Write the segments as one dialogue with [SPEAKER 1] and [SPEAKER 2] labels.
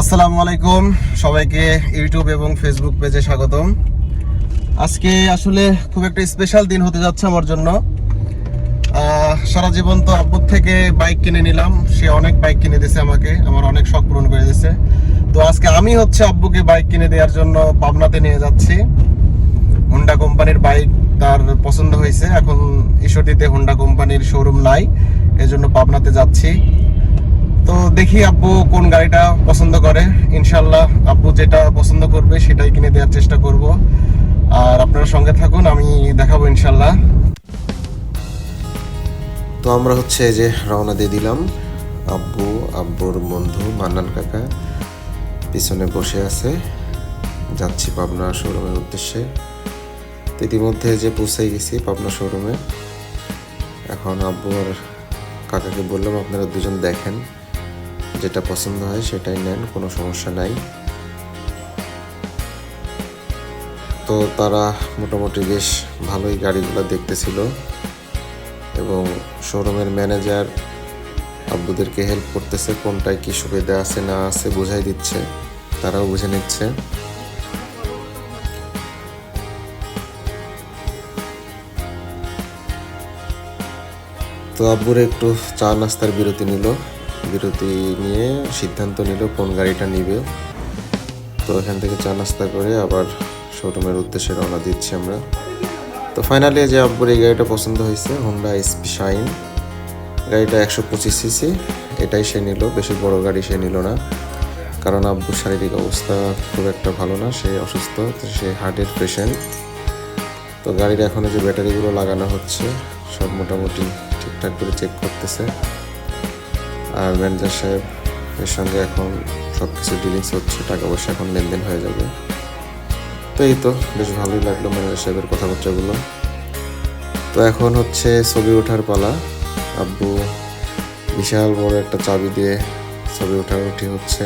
[SPEAKER 1] আসসালামু আলাইকুম। সবাইকে ইউটিউব এবং ফেসবুক পেজে স্বাগতম। আজকে আসলে খুব একটা স্পেশাল দিন হতে যাচ্ছে আমার জন্য। সারা জীবন তো আব্বুর থেকে বাইক কিনে নিলাম। সে অনেক বাইক কিনে দিয়েছে আমাকে। আমার অনেক শখ পূরণ করে দিয়েছে। তো আজকে আমি হচ্ছে আব্বুকে বাইক কিনে দেওয়ার জন্য পাবনাতে নিয়ে যাচ্ছি। হোন্ডা কোম্পানির বাইক তার পছন্দ হয়েছে। এখন ঈশ্বরদীতে হোন্ডা কোম্পানির শোরুম নাই। এজন্য পাবনাতে যাচ্ছি। তো দেখি আব্বু কোন গাড়িটা পছন্দ করে। ইনশাল্লাহ আব্বু যেটা পছন্দ করবে সেটাই কিনে দেওয়ার চেষ্টা করব। আর আপনারা সঙ্গে থাকুন, আমি দেখাবো ইনশাল্লাহ
[SPEAKER 2] তো আমরা হচ্ছে যে রওনা দিয়ে দিলাম। আব্বু, আব্বুর বন্ধু মান্নান কাকা পিছনে বসে আছে। যাচ্ছি পাবনা শোরুমের উদ্দেশ্যে। ইতিমধ্যে যে পৌঁছে গেছি পাবনা শোরুমে। এখন আব্বু আর কাকাকে বললাম, আপনারা দুজন দেখেন। যেটা পছন্দ হয় সেটাই নেন, কোনো সমস্যা নাই। তো তারা মোটামুটি বেশ ভালোই গাড়িগুলো দেখতেছিল এবং শোরুমের ম্যানেজার আব্বুদেরকে হেল্প করতেছে, কোনটায় কি সুবিধা আছে না আছে বুঝাই দিচ্ছে, তারাও বুঝে নিচ্ছে। তো আব্বুর একটু চা নাস্তার বিরতি নিল। বিরতি নিয়ে সিদ্ধান্ত নিল কোন গাড়িটা নিবে। তো এখান থেকে চা নাস্তা করে আবার শোরুমের উদ্দেশ্যে রওনা দিচ্ছি আমরা। তো ফাইনালি যে আব্বুর এই গাড়িটা পছন্দ হয়েছে হোন্ডা এসপি শাইন গাড়িটা একশো পঁচিশ সিসি এটাই সে নিল, বেশি বড় গাড়ি সে নিল না। কারণ আব্বুর শারীরিক অবস্থা খুব একটা ভালো না, সে অসুস্থ সে হার্টের পেশেন্ট তো গাড়ির এখনও যে ব্যাটারিগুলো লাগানো হচ্ছে, সব মোটামুটি ঠিকঠাক করে চেক করতেছে। আর ম্যানেজার সাহেব এর সঙ্গে এখন সব কিছু ডিলিংস হচ্ছে, টাকা পয়সা এখন লেনদেন হয়ে যাবে। তো এই তো, বেশ ভালোই লাগল ম্যানেজার সাহেবের কথাবার্তাগুলো। তো এখন হচ্ছে ছবি ওঠার পালা। আব্বু বিশাল বড় একটা চাবি দিয়ে ছবি ওঠাউঠি হচ্ছে।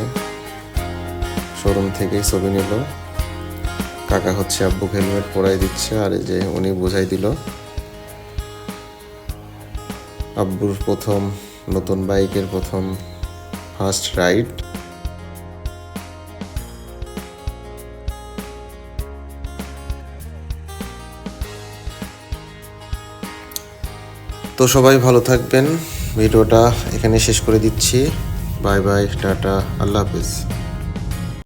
[SPEAKER 2] শোরুম থেকেই ছবি নিল। কাকা হচ্ছে আব্বুকে হেলমেট পরাই দিচ্ছে, আর এই যে উনি বুঝাই দিল। আব্বুর প্রথম নতুন বাইকের প্রথম ফার্স্ট রাইড। তো সবাই ভালো থাকবেন। ভিডিওটা এখানে শেষ করে দিচ্ছি। বাই বাই, টাটা, আল্লাহ হাফিজ।